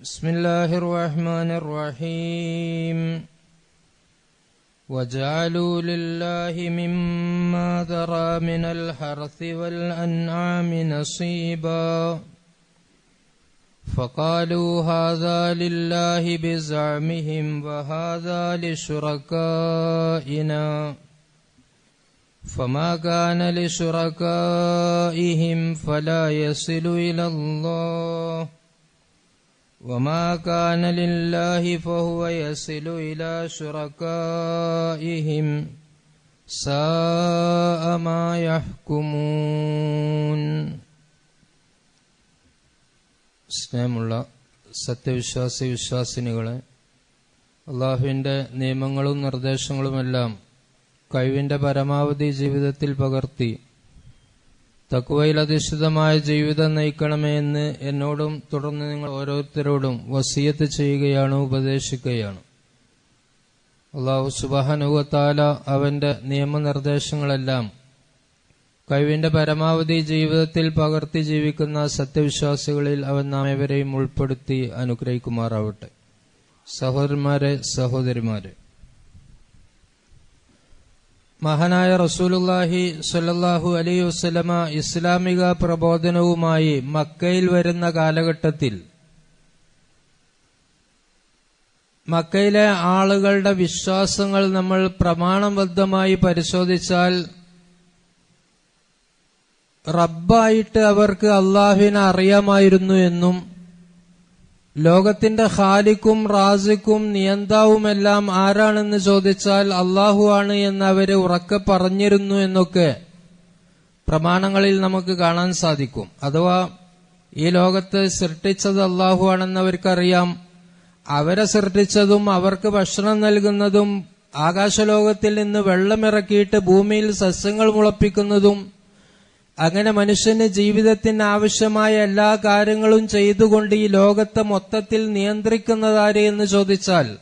بسم الله الرحمن الرحيم. وجعلوا لله مما ذرى من الحرث والأنعام نصيبا. فقالوا هذا لله بزعمهم وهذا لشركائنا. فما كان لشركائهم فلا يصل إلى الله. وما كان لله فهو يصل إلى شركائهم ساء ما يحكمون സ്നേഹമുള്ള സത്യവിശ്വാസി വിശ്വാസിനികളെ അള്ളാഹുവിൻ്റെ നിയമങ്ങളും നിർദ്ദേശങ്ങളുമെല്ലാം കഴിവിൻ്റെ പരമാവധി ജീവിതത്തിൽ പകർത്തി തക്കുവയിൽ അധിഷ്ഠിതമായ ജീവിതം നയിക്കണമേ എന്ന് എന്നോടും തുടർന്ന് നിങ്ങൾ ഓരോരുത്തരോടും വസീയത്ത് ചെയ്യുകയാണ് ഉപദേശിക്കുകയാണ്. അള്ളാഹു സുബാനുവത്താല അവന്റെ നിയമനിർദ്ദേശങ്ങളെല്ലാം കഴിവിന്റെ പരമാവധി ജീവിതത്തിൽ പകർത്തി ജീവിക്കുന്ന സത്യവിശ്വാസികളിൽ അവൻ നാമേവരെയും ഉൾപ്പെടുത്തി അനുഗ്രഹിക്കുമാറാവട്ടെ. സഹോദരന്മാരെ സഹോദരിമാരെ മഹാനായ റസൂലുല്ലാഹി സല്ലാഹു അലൈ വസ്ലമ ഇസ്ലാമിക പ്രബോധനവുമായി മക്കയിൽ വരുന്ന കാലഘട്ടത്തിൽ മക്കയിലെ ആളുകളുടെ വിശ്വാസങ്ങൾ നമ്മൾ പ്രമാണബദ്ധമായി പരിശോധിച്ചാൽ റബ്ബായിട്ട് അവർക്ക് അള്ളാഹുവിനെ അറിയാമായിരുന്നു എന്നും ലോകത്തിന്റെ ഖാലിക്കും റാസിക്കും നിയന്താവുമെല്ലാം ആരാണെന്ന് ചോദിച്ചാൽ അള്ളാഹു ആണ് എന്ന് അവർ ഉറക്കെ പറഞ്ഞിരുന്നു എന്നൊക്കെ പ്രമാണങ്ങളിൽ നമുക്ക് കാണാൻ സാധിക്കും. അഥവാ ഈ ലോകത്ത് സൃഷ്ടിച്ചത് അള്ളാഹു ആണെന്ന് അവർക്കറിയാം. അവരെ സൃഷ്ടിച്ചതും അവർക്ക് ഭക്ഷണം നൽകുന്നതും ആകാശലോകത്തിൽ നിന്ന് വെള്ളമിറക്കിയിട്ട് ഭൂമിയിൽ സസ്യങ്ങൾ മുളപ്പിക്കുന്നതും അങ്ങനെ മനുഷ്യന് ജീവിതത്തിന് ആവശ്യമായ എല്ലാ കാര്യങ്ങളും ചെയ്തുകൊണ്ട് ഈ ലോകത്തെ മൊത്തത്തിൽ നിയന്ത്രിക്കുന്നതാരെ എന്ന് ചോദിച്ചാൽ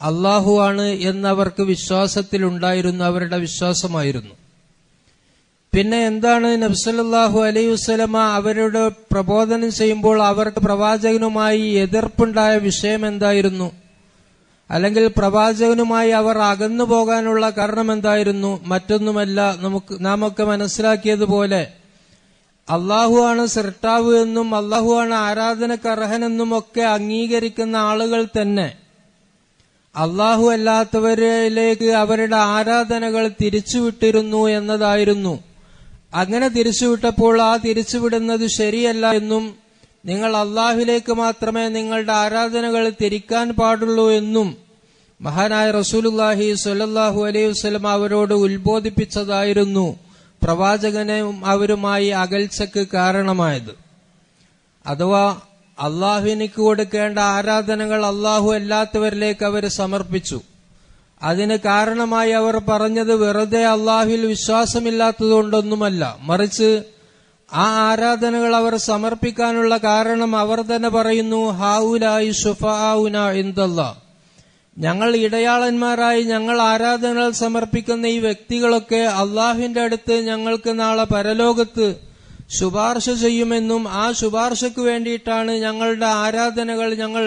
അള്ളാഹു ആണ് എന്നവർക്ക് വിശ്വാസത്തിലുണ്ടായിരുന്നു അവരുടെ വിശ്വാസമായിരുന്നു. പിന്നെ എന്താണ് നബ്സലാഹു അലൈഹി വസ്ലമ അവരുടെ പ്രബോധനം ചെയ്യുമ്പോൾ അവർക്ക് പ്രവാചകനുമായി എതിർപ്പുണ്ടായ വിഷയം എന്തായിരുന്നു? അല്ലെങ്കിൽ പ്രവാചകനുമായി അവർ അകന്നു പോകാനുള്ള കാരണം എന്തായിരുന്നു മറ്റൊന്നുമല്ല നമുക്ക് നാം ഒക്കെ മനസ്സിലാക്കിയതുപോലെ അള്ളാഹുവാണ് സൃഷ്ടാവ് എന്നും അള്ളാഹുവാണ് ആരാധനക്ക് അർഹനെന്നും ഒക്കെ അംഗീകരിക്കുന്ന ആളുകൾ തന്നെ. അള്ളാഹു അല്ലാത്തവരിലേക്ക് അവരുടെ ആരാധനകൾ തിരിച്ചുവിട്ടിരുന്നു എന്നതായിരുന്നു. അങ്ങനെ തിരിച്ചുവിട്ടപ്പോൾ ആ തിരിച്ചുവിടുന്നത് ശരിയല്ല എന്നും നിങ്ങൾ അള്ളാഹുലേക്ക് മാത്രമേ നിങ്ങളുടെ ആരാധനകൾ തിരിക്കാൻ പാടുള്ളൂ എന്നും മഹാനായ റസൂലുല്ലാഹി സ്വല്ലല്ലാഹു അലൈഹി വസ്ലം അവരോട് ഉത്ബോധിപ്പിച്ചതായിരുന്നു. പ്രവാചകനെ അവരുമായി അകൽച്ചക്ക് കാരണമായത്. അഥവാ അള്ളാഹുവിനിക്ക് കൊടുക്കേണ്ട ആരാധനകൾ അള്ളാഹു അല്ലാത്തവരിലേക്ക് അവർ സമർപ്പിച്ചു. അതിന് കാരണമായി അവർ പറഞ്ഞത് വെറുതെ അള്ളാഹുവിൽ വിശ്വാസമില്ലാത്തതുകൊണ്ടൊന്നുമല്ല. മറിച്ച് ആ ആരാധനകൾ അവർ സമർപ്പിക്കാനുള്ള കാരണം അവർ തന്നെ പറയുന്നു ഹാവുലായി സുഫാവുന എന്തല്ല ഞങ്ങൾ ഇടയാളന്മാരായി ഞങ്ങൾ ആരാധനകൾ സമർപ്പിക്കുന്ന ഈ വ്യക്തികളൊക്കെ അള്ളാഹുവിന്റെ അടുത്ത് ഞങ്ങൾക്ക് നാളെ പരലോകത്ത് ശുപാർശ ചെയ്യുമെന്നും ആ ശുപാർശയ്ക്ക് വേണ്ടിയിട്ടാണ് ഞങ്ങളുടെ ആരാധനകൾ ഞങ്ങൾ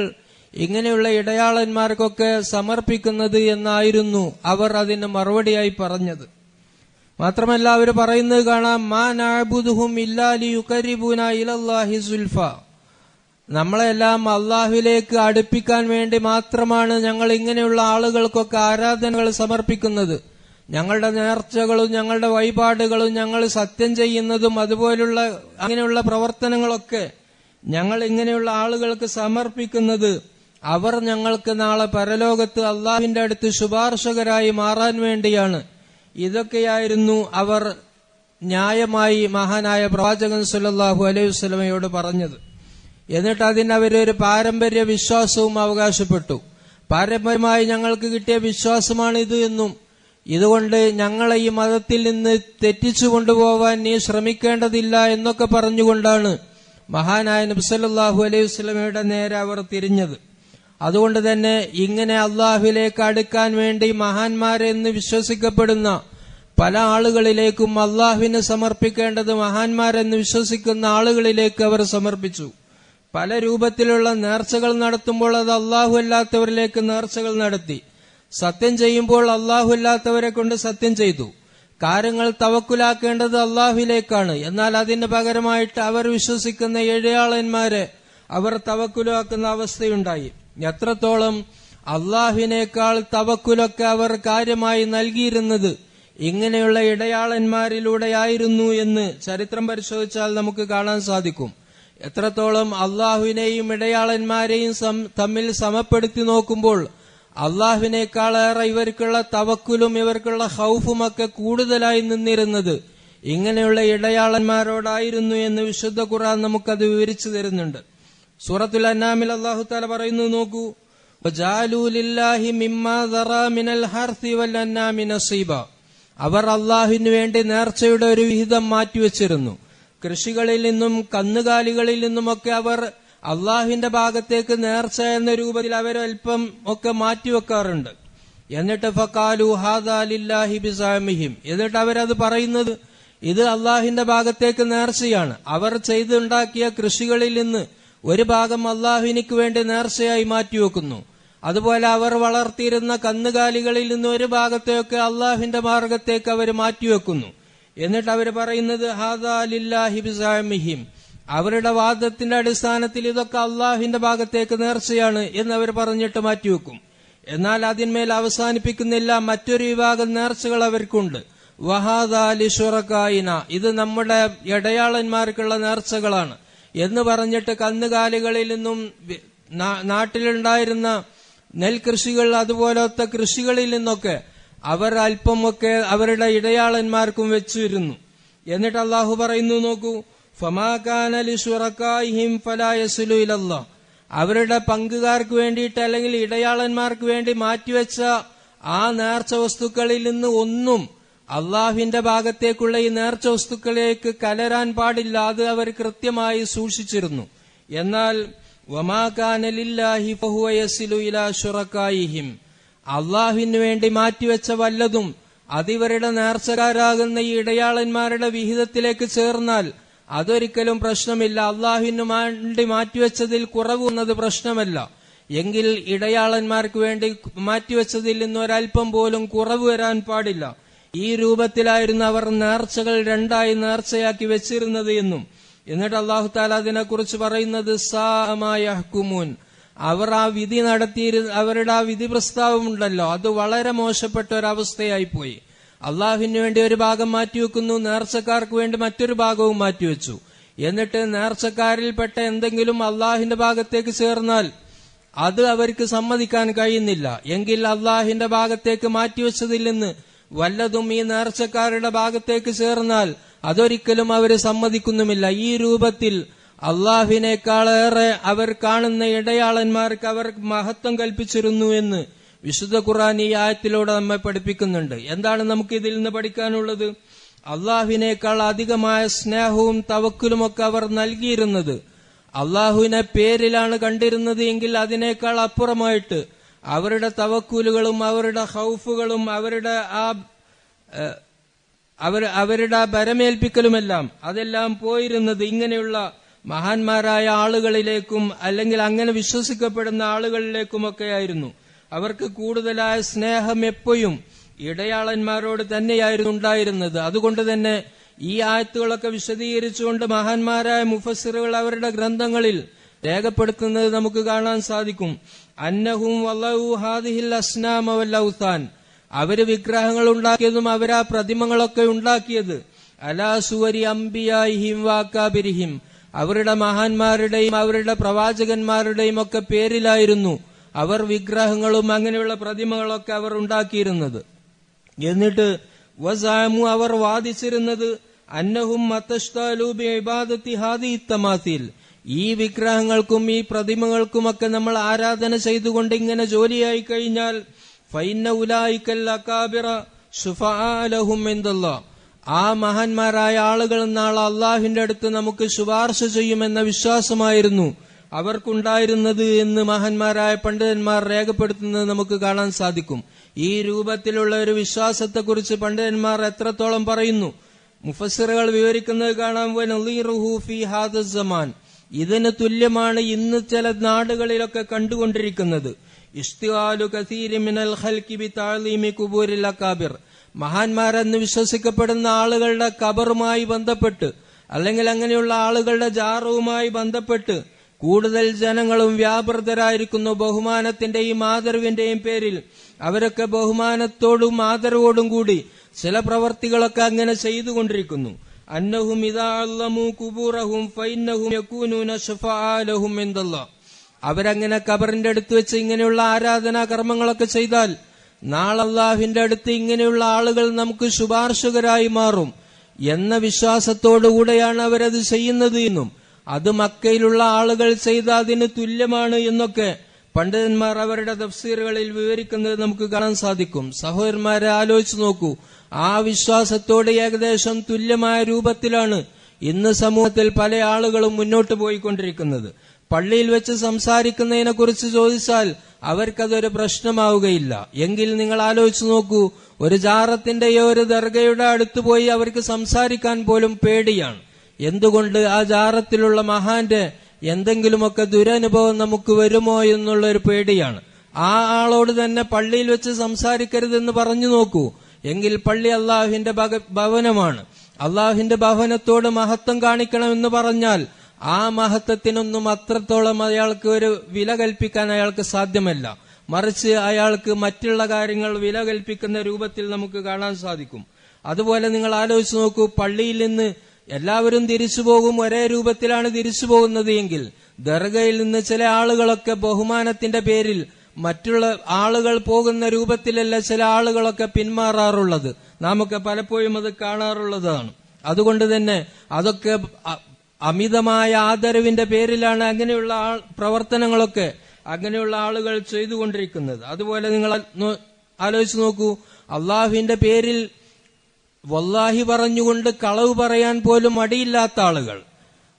ഇങ്ങനെയുള്ള ഇടയാളന്മാർക്കൊക്കെ സമർപ്പിക്കുന്നത് എന്നായിരുന്നു അവർ അതിന് മറുപടിയായി പറഞ്ഞത്. മാത്രമല്ല അവർ പറയുന്നത് കാണാം മാ നാബുദുഹും ഇല്ലാലി ഇലല്ലാഹി സുൽഫ. നമ്മളെല്ലാം അള്ളാഹുവിലേക്ക് അടുപ്പിക്കാൻ വേണ്ടി മാത്രമാണ് ഞങ്ങൾ ഇങ്ങനെയുള്ള ആളുകൾക്കൊക്കെ ആരാധനകൾ സമർപ്പിക്കുന്നത്. ഞങ്ങളുടെ നേർച്ചകളും ഞങ്ങളുടെ വഴിപാടുകളും ഞങ്ങൾ സത്യം ചെയ്യുന്നതും അതുപോലുള്ള അങ്ങനെയുള്ള പ്രവർത്തനങ്ങളൊക്കെ ഞങ്ങൾ ഇങ്ങനെയുള്ള ആളുകൾക്ക് സമർപ്പിക്കുന്നത് അവർ ഞങ്ങൾക്ക് നാളെ പരലോകത്ത് അള്ളാഹുവിന്റെ അടുത്ത് ശുപാർശകരായി മാറാൻ വേണ്ടിയാണ്. ഇതൊക്കെയായിരുന്നു അവർ ന്യായമായി മഹാനായ പ്രവാചകൻ സുല്ലാഹു അലൈഹി വസല്ലമയോട് പറഞ്ഞത്. എന്നിട്ട് അതിന് അവരൊരു പാരമ്പര്യ വിശ്വാസവും അവകാശപ്പെട്ടു. പാരമ്പര്യമായി ഞങ്ങൾക്ക് കിട്ടിയ വിശ്വാസമാണ് ഇത് എന്നും ഇതുകൊണ്ട് ഞങ്ങളെ ഈ മതത്തിൽ നിന്ന് തെറ്റിച്ചു കൊണ്ടുപോവാൻ നീ ശ്രമിക്കേണ്ടതില്ല എന്നൊക്കെ പറഞ്ഞുകൊണ്ടാണ് മഹാനായ നബ്സല്ലാഹു അലൈഹി വസ്ലമയുടെ നേരെ അവർ തിരിഞ്ഞത്. അതുകൊണ്ട് തന്നെ ഇങ്ങനെ അള്ളാഹുവിലേക്ക് അടുക്കാൻ വേണ്ടി മഹാന്മാരെന്ന് വിശ്വസിക്കപ്പെടുന്ന പല ആളുകളിലേക്കും അള്ളാഹുവിന് സമർപ്പിക്കേണ്ടത് മഹാന്മാരെന്ന് വിശ്വസിക്കുന്ന ആളുകളിലേക്ക് അവർ സമർപ്പിച്ചു. പല രൂപത്തിലുള്ള നേർച്ചകൾ നടത്തുമ്പോൾ അത് അള്ളാഹു അല്ലാത്തവരിലേക്ക് നേർച്ചകൾ നടത്തി. സത്യം ചെയ്യുമ്പോൾ അള്ളാഹു അല്ലാത്തവരെ കൊണ്ട് സത്യം ചെയ്തു. കാര്യങ്ങൾ തവക്കുലാക്കേണ്ടത് അള്ളാഹുവിലേക്കാണ്. എന്നാൽ അതിന് പകരമായിട്ട് അവർ വിശ്വസിക്കുന്ന ഏഴയാളന്മാരെ അവർ തവക്കുലാക്കുന്ന അവസ്ഥയുണ്ടായി. എത്രത്തോളം അള്ളാഹുവിനേക്കാൾ തവക്കുലൊക്കെ അവർ കാര്യമായി നൽകിയിരുന്നത് ഇങ്ങനെയുള്ള ഇടയാളന്മാരിലൂടെയായിരുന്നു എന്ന് ചരിത്രം പരിശോധിച്ചാൽ നമുക്ക് കാണാൻ സാധിക്കും. എത്രത്തോളം അള്ളാഹുവിനെയും ഇടയാളന്മാരെയും തമ്മിൽ സമപ്പെടുത്തി നോക്കുമ്പോൾ അള്ളാഹുവിനേക്കാളേറെ ഇവർക്കുള്ള തവക്കുലും ഇവർക്കുള്ള ഹൗഫുമൊക്കെ കൂടുതലായി നിന്നിരുന്നത് ഇങ്ങനെയുള്ള ഇടയാളന്മാരോടായിരുന്നു എന്ന് വിശുദ്ധ ഖുറാൻ നമുക്കത് വിവരിച്ചു തരുന്നുണ്ട്. സൂറത്തുൽ അന്നാമിൽ അള്ളാഹു താല പറയുന്നു നോക്കൂ. അവർ അള്ളാഹുവിന് വേണ്ടി നേർച്ചയുടെ ഒരു വിഹിതം മാറ്റിവെച്ചിരുന്നു. കൃഷികളിൽ നിന്നും കന്നുകാലികളിൽ നിന്നുമൊക്കെ അവർ അള്ളാഹുവിന്റെ ഭാഗത്തേക്ക് നേർച്ച എന്ന രൂപത്തിൽ അവരൽപ്പം ഒക്കെ മാറ്റിവെക്കാറുണ്ട്. എന്നിട്ട് ഫക്കാലു ഹാദാലില്ലാഹി ബിസാമിഹിം. എന്നിട്ട് അവരത് പറയുന്നത് ഇത് അള്ളാഹിന്റെ ഭാഗത്തേക്ക് നേർച്ചയാണ്. അവർ ചെയ്തുണ്ടാക്കിയ കൃഷികളിൽ നിന്ന് ഒരു ഭാഗം അള്ളാഹുവിനിക്ക് വേണ്ടി നേർച്ചയായി മാറ്റിവെക്കുന്നു. അതുപോലെ അവർ വളർത്തിയിരുന്ന കന്നുകാലികളിൽ നിന്ന് ഒരു ഭാഗത്തെയൊക്കെ അള്ളാഹുവിന്റെ മാർഗത്തേക്ക് അവർ മാറ്റിവെക്കുന്നു. എന്നിട്ട് അവർ പറയുന്നത് ഹാദാലില്ലാഹിബിസാമിഹിം അവരുടെ വാദത്തിന്റെ അടിസ്ഥാനത്തിൽ ഇതൊക്കെ അള്ളാഹുവിന്റെ ഭാഗത്തേക്ക് നേർച്ചയാണ് എന്ന് അവർ പറഞ്ഞിട്ട് മാറ്റിവെക്കും. എന്നാൽ അതിന്മേൽ അവസാനിപ്പിക്കുന്നില്ല മറ്റൊരു വിഭാഗം നേർച്ചകൾ അവർക്കുണ്ട്. വഹാദാലി ഷുറക്കായിന ഇത് നമ്മുടെ ഇടയാളന്മാർക്കുള്ള നേർച്ചകളാണ്. എന്ന് പറഞ്ഞിട്ട് കന്നുകാലികളിൽ നിന്നും നാട്ടിലുണ്ടായിരുന്ന നെൽകൃഷികൾ അതുപോലത്തെ കൃഷികളിൽ നിന്നൊക്കെ അവർ അല്പമൊക്കെ അവരുടെ ഇടയാളന്മാർക്കും വെച്ചിരുന്നു. എന്നിട്ട് അള്ളാഹു പറയുന്നു നോക്കൂ ഫമാകാനലി ഷുറക്കായിഹിം ഫലായസുലു ഇലല്ലാ. അവരുടെ പങ്കുകാർക്ക് വേണ്ടിയിട്ട് അല്ലെങ്കിൽ ഇടയാളന്മാർക്ക് വേണ്ടി മാറ്റിവെച്ച ആ നേർച്ച വസ്തുക്കളിൽ നിന്ന് ഒന്നും അള്ളാഹുവിന്റെ ഭാഗത്തേക്കുള്ള ഈ നേർച്ച വസ്തുക്കളിലേക്ക് കലരാൻ പാടില്ല അത് അവർ കൃത്യമായി സൂക്ഷിച്ചിരുന്നു. എന്നാൽ അള്ളാഹുവിന് വേണ്ടി മാറ്റിവെച്ച വല്ലതും അതിവരുടെ നേർച്ചക്കാരാകുന്ന ഈ ഇടയാളന്മാരുടെ വിഹിതത്തിലേക്ക് ചേർന്നാൽ അതൊരിക്കലും പ്രശ്നമില്ല. അള്ളാഹുവിന് വേണ്ടി മാറ്റിവെച്ചതിൽ കുറവ് എന്നത് പ്രശ്നമല്ല. എങ്കിൽ ഇടയാളന്മാർക്ക് വേണ്ടി മാറ്റിവെച്ചതിൽ നിന്ന് ഒരൽപ്പം പോലും കുറവ് വരാൻ പാടില്ല. ഈ രൂപത്തിലായിരുന്നു അവർ നേർച്ചകൾ രണ്ടായി നേർച്ചയാക്കി വെച്ചിരുന്നത് എന്നും. എന്നിട്ട് അള്ളാഹു താല അതിനെക്കുറിച്ച് പറയുന്നത് സാമായഹ്കുമൂൻ അവർ ആ വിധി നടത്തി അവരുടെ ആ വിധി പ്രസ്താവമുണ്ടല്ലോ. അത് വളരെ മോശപ്പെട്ട ഒരവസ്ഥയായി പോയി. അള്ളാഹുവിന് വേണ്ടി ഒരു ഭാഗം മാറ്റിവെക്കുന്നു നേർച്ചക്കാർക്ക് വേണ്ടി മറ്റൊരു ഭാഗവും മാറ്റിവെച്ചു. എന്നിട്ട് നേർച്ചക്കാരിൽപ്പെട്ട എന്തെങ്കിലും അള്ളാഹിന്റെ ഭാഗത്തേക്ക് ചേർന്നാൽ അത് അവർക്ക് സമ്മതിക്കാൻ കഴിയുന്നില്ല. എങ്കിൽ അള്ളാഹിന്റെ ഭാഗത്തേക്ക് മാറ്റിവെച്ചതിൽ നിന്ന് വല്ലതും ഈ നേർച്ചക്കാരുടെ ഭാഗത്തേക്ക് ചേർന്നാൽ അതൊരിക്കലും അവർ സമ്മതിക്കുന്നുമില്ല. ഈ രൂപത്തിൽ അള്ളാഹിനേക്കാളേറെ അവർ കാണുന്ന ഇടയാളന്മാർക്ക് അവർ മഹത്വം കൽപ്പിച്ചിരുന്നു എന്ന് വിശുദ്ധ ഖുറാൻ ഈ ആയത്തിലൂടെ നമ്മെ പഠിപ്പിക്കുന്നുണ്ട്. എന്താണ് നമുക്ക് ഇതിൽ നിന്ന് പഠിക്കാനുള്ളത്? അള്ളാഹുവിനേക്കാൾ അധികമായ സ്നേഹവും തവക്കുലുമൊക്കെ അവർ നൽകിയിരുന്നത്. അള്ളാഹുവിനെ പേരിലാണ് കണ്ടിരുന്നത് എങ്കിൽ അതിനേക്കാൾ അപ്പുറമായിട്ട് അവരുടെ തവക്കൂലുകളും അവരുടെ ഹൗഫുകളും അവരുടെ ആ അവർ അവരുടെ ബരമേൽപ്പിക്കലുമെല്ലാം അതെല്ലാം പോയിരുന്നത് ഇങ്ങനെയുള്ള മഹാന്മാരായ ആളുകളിലേക്കും അല്ലെങ്കിൽ അങ്ങനെ വിശ്വസിക്കപ്പെടുന്ന ആളുകളിലേക്കുമൊക്കെ ആയിരുന്നു അവർക്ക് കൂടുതലായ സ്നേഹം എപ്പോഴും ഇടയാളന്മാരോട് തന്നെയായിരുന്നു ഉണ്ടായിരുന്നത്. അതുകൊണ്ട് തന്നെ ഈ ആയത്തുകളൊക്കെ വിശദീകരിച്ചുകൊണ്ട് മഹാന്മാരായ മുഫസ്സിറുകൾ അവരുടെ ഗ്രന്ഥങ്ങളിൽ രേഖപ്പെടുത്തുന്നത് നമുക്ക് കാണാൻ സാധിക്കും. അന്നഹും വല്ലഹു ഹാദിഹിൽ അസ്നാമ വല്ലൗത്താൻ അവർ വിഗ്രഹങ്ങൾ ഉണ്ടാക്കിയതും അവരാ പ്രതിമകളൊക്കെ ഉണ്ടാക്കിയത്. അലാ സുവരി അംബിയായിഹിം വാക്കാബിരിഹിം. അവരുടെ മഹാന്മാരുടെയും അവരുടെ പ്രവാചകന്മാരുടെയും ഒക്കെ പേരിലായിരുന്നു അവർ വിഗ്രഹങ്ങളും അങ്ങനെയുള്ള പ്രതിമകളൊക്കെ അവർ ഉണ്ടാക്കിയിരുന്നത്. എന്നിട്ട് വസാമു അവർ വാദിച്ചിരുന്നത് അന്നഹും മത്തഷ്താലൂബി ഇബാദത്തി ഹാദി തമാസിൽ ഈ വിഗ്രഹങ്ങൾക്കും ഈ പ്രതിമകൾക്കുമൊക്കെ നമ്മൾ ആരാധന ചെയ്തുകൊണ്ട് ഇങ്ങനെ ജോലിയായി കഴിഞ്ഞാൽ ഫൈന ഉലായിക്കൽ അക്കാബിറ ആ മഹാന്മാരായ ആളുകൾ നാളെ അള്ളാഹിന്റെ അടുത്ത് നമുക്ക് ശുപാർശ ചെയ്യുമെന്ന വിശ്വാസമായിരുന്നു. അവർക്കുണ്ടായിരുന്നത് എന്ന് മഹാന്മാരായ പണ്ഡിതന്മാർ രേഖപ്പെടുത്തുന്നത് നമുക്ക് കാണാൻ സാധിക്കും. ഈ രൂപത്തിലുള്ള ഒരു വിശ്വാസത്തെക്കുറിച്ച് പണ്ഡിതന്മാർ എത്രത്തോളം പറയുന്നു. മുഫസ്സിറുകൾ വിവരിക്കുന്നത് കാണാൻ വനളീറുഹു ഫി ഇതിന് തുല്യമാണ് ഇന്ന് ചില നാടുകളിലൊക്കെ കണ്ടുകൊണ്ടിരിക്കുന്നത്. അക്കാബിർ. മഹാന്മാരെന്ന് വിശ്വസിക്കപ്പെടുന്ന ആളുകളുടെ കബറുമായി ബന്ധപ്പെട്ട് അല്ലെങ്കിൽ അങ്ങനെയുള്ള ആളുകളുടെ ജാറവുമായി ബന്ധപ്പെട്ട് കൂടുതൽ ജനങ്ങളും വ്യാപൃതരായിരിക്കുന്നു ബഹുമാനത്തിന്റെയും ആദരവിന്റെയും പേരിൽ. അവരൊക്കെ ബഹുമാനത്തോടും ആദരവോടും കൂടി ചില പ്രവർത്തികളൊക്കെ അങ്ങനെ ചെയ്തുകൊണ്ടിരിക്കുന്നു. ഫൈന്നഹും യകൂനൂന ശഫാലഹും എന്തല്ലാ അവരങ്ങനെ കബറിന്റെ അടുത്ത് വെച്ച് ഇങ്ങനെയുള്ള ആരാധനാ കർമ്മങ്ങളൊക്കെ ചെയ്താൽ നാളെ അടുത്ത് ഇങ്ങനെയുള്ള ആളുകൾ നമുക്ക് ശുപാർശകരായി മാറും എന്ന വിശ്വാസത്തോടുകൂടെയാണ് അവരത് ചെയ്യുന്നത് എന്നും അത് മക്കയിലുള്ള ആളുകൾ ചെയ്ത അതിന് തുല്യമാണ് എന്നൊക്കെ പണ്ഡിതന്മാർ അവരുടെ തഫ്സീറുകളിൽ വിവരിക്കുന്നത് നമുക്ക് കാണാൻ സാധിക്കും. സഹോദരന്മാരെ ആലോചിച്ചു നോക്കൂ. ആ വിശ്വാസത്തോട് ഏകദേശം തുല്യമായ രൂപത്തിലാണ് ഇന്ന് സമൂഹത്തിൽ പല ആളുകളും മുന്നോട്ട് പോയിക്കൊണ്ടിരിക്കുന്നത്. പള്ളിയിൽ വെച്ച് സംസാരിക്കുന്നതിനെ കുറിച്ച് ചോദിച്ചാൽ അവർക്കതൊരു പ്രശ്നമാവുകയില്ല. എങ്കിൽ നിങ്ങൾ ആലോചിച്ചു നോക്കൂ ഒരു ജാറത്തിന്റെയോ ഒരു ദർഗയുടെ അടുത്ത് പോയി അവർക്ക് സംസാരിക്കാൻ പോലും പേടിയാണ്. എന്തുകൊണ്ട് ആ ജാറത്തിലുള്ള മഹാന്റെ എന്തെങ്കിലുമൊക്കെ ദുരനുഭവം നമുക്ക് വരുമോ എന്നുള്ള ഒരു പേടിയാണ്. ആ ആളോട് തന്നെ പള്ളിയിൽ വെച്ച് സംസാരിക്കരുതെന്ന് പറഞ്ഞു നോക്കൂ. എങ്കിൽ പള്ളി അള്ളാഹുവിന്റെ ഭവനമാണ്. അള്ളാഹുവിന്റെ ഭവനത്തോട് മഹത്വം കാണിക്കണമെന്ന് പറഞ്ഞാൽ ആ മഹത്വത്തിനൊന്നും അത്രത്തോളം അയാൾക്ക് ഒരു വില കൽപ്പിക്കാൻ അയാൾക്ക് സാധ്യമല്ല. മറിച്ച് അയാൾക്ക് മറ്റുള്ള കാര്യങ്ങൾ വില കൽപ്പിക്കുന്ന രൂപത്തിൽ നമുക്ക് കാണാൻ സാധിക്കും. അതുപോലെ നിങ്ങൾ ആലോചിച്ച് നോക്കൂ പള്ളിയിൽ നിന്ന് എല്ലാവരും തിരിച്ചു പോകും ഒരേ രൂപത്തിലാണ് തിരിച്ചു പോകുന്നത് എങ്കിൽ ദർഗയിൽ നിന്ന് ചില ആളുകളൊക്കെ ബഹുമാനത്തിന്റെ പേരിൽ മറ്റുള്ള ആളുകൾ പോകുന്ന രൂപത്തിലല്ല ചില ആളുകളൊക്കെ പിന്മാറാറുള്ളത്. നാമൊക്കെ പലപ്പോഴും അത് കാണാറുള്ളതാണ്. അതുകൊണ്ട് തന്നെ അതൊക്കെ അമിതമായ ആദരവിന്റെ പേരിലാണ് അങ്ങനെയുള്ള പ്രവർത്തനങ്ങളൊക്കെ അങ്ങനെയുള്ള ആളുകൾ ചെയ്തുകൊണ്ടിരിക്കുന്നത്. അതുപോലെ നിങ്ങൾ ആലോചിച്ച് നോക്കൂ. അള്ളാഹുവിന്റെ പേരിൽ വല്ലാഹി പറഞ്ഞുകൊണ്ട് കളവ് പറയാൻ പോലും മടിയില്ലാത്ത ആളുകൾ.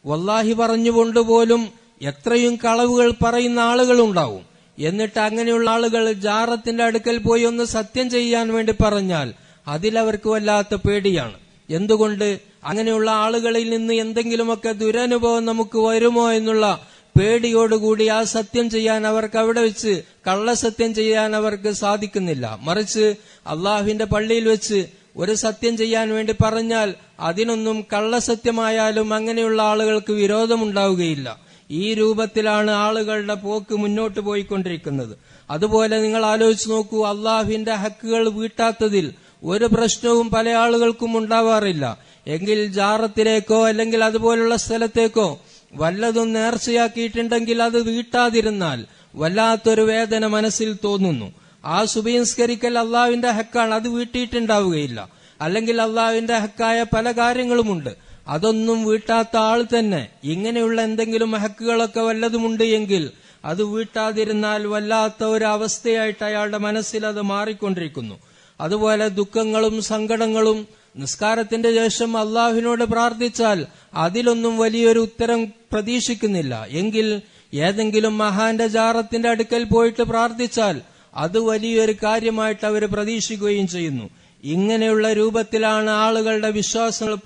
വല്ലാഹി പറഞ്ഞുകൊണ്ട് പോലും എത്രയും കളവുകൾ പറയുന്ന ആളുകളുണ്ടാവും. എന്നിട്ട് അങ്ങനെയുള്ള ആളുകൾ ജാറത്തിന്റെ അടുക്കൽ പോയി ഒന്ന് സത്യം ചെയ്യാൻ വേണ്ടി പറഞ്ഞാൽ അതിലവർക്ക് വല്ലാത്ത പേടിയാണ്. എന്തുകൊണ്ട്? അങ്ങനെയുള്ള ആളുകളിൽ നിന്ന് എന്തെങ്കിലുമൊക്കെ ദുരനുഭവം നമുക്ക് വരുമോ എന്നുള്ള പേടിയോടുകൂടി ആ സത്യം ചെയ്യാൻ അവർക്ക് അവിടെ വെച്ച് കള്ളസത്യം ചെയ്യാൻ അവർക്ക് സാധിക്കുന്നില്ല. മറിച്ച് അള്ളാഹുവിന്റെ പള്ളിയിൽ വെച്ച് ഒരു സത്യം ചെയ്യാൻ വേണ്ടി പറഞ്ഞാൽ അതിനൊന്നും കള്ളസത്യമായാലും അങ്ങനെയുള്ള ആളുകൾക്ക് വിരോധമുണ്ടാവുകയില്ല. ഈ രൂപത്തിലാണ് ആളുകളുടെ പോക്ക് മുന്നോട്ട് പോയിക്കൊണ്ടിരിക്കുന്നത്. അതുപോലെ നിങ്ങൾ ആലോചിച്ച് നോക്കൂ അള്ളാഹുവിന്റെ ഹക്കുകൾ വീട്ടാത്തതിൽ ഒരു പ്രശ്നവും പല ആളുകൾക്കും ഉണ്ടാവാറില്ല. എങ്കിൽ ജാറത്തിലേക്കോ അല്ലെങ്കിൽ അതുപോലുള്ള സ്ഥലത്തേക്കോ വല്ലതും നേർച്ചയാക്കിയിട്ടുണ്ടെങ്കിൽ അത് വീട്ടാതിരുന്നാൽ വല്ലാത്തൊരു വേദന മനസ്സിൽ തോന്നുന്നു. ആ സുബീംസ്കരിക്കൽ അള്ളാവിന്റെ ഹക്കാണ് അത് വീട്ടിയിട്ടുണ്ടാവുകയില്ല. അല്ലെങ്കിൽ അള്ളാവിന്റെ ഹക്കായ പല കാര്യങ്ങളുമുണ്ട്. അതൊന്നും വീട്ടാത്ത ആൾ തന്നെ. ഇങ്ങനെയുള്ള എന്തെങ്കിലും മഹക്കുകളൊക്കെ വല്ലതുമുണ്ട് എങ്കിൽ അത് വീട്ടാതിരുന്നാൽ വല്ലാത്ത ഒരു അവസ്ഥയായിട്ട് അയാളുടെ മനസ്സിൽ അത് മാറിക്കൊണ്ടിരിക്കുന്നു. അതുപോലെ ദുഃഖങ്ങളും സങ്കടങ്ങളും നിസ്കാരത്തിന്റെ ശേഷം അള്ളാഹുവിനോട് പ്രാർത്ഥിച്ചാൽ അതിലൊന്നും വലിയൊരു ഉത്തരം പ്രതീക്ഷിക്കുന്നില്ല. എങ്കിൽ ഏതെങ്കിലും മഹാന്റെ ജാറത്തിന്റെ അടുക്കൽ പോയിട്ട് പ്രാർത്ഥിച്ചാൽ അത് വലിയൊരു കാര്യമായിട്ട് അവർ പ്രതീക്ഷിക്കുകയും ചെയ്യുന്നു. ഇങ്ങനെയുള്ള രൂപത്തിലാണ് ആളുകളുടെ വിശ്വാസങ്ങൾ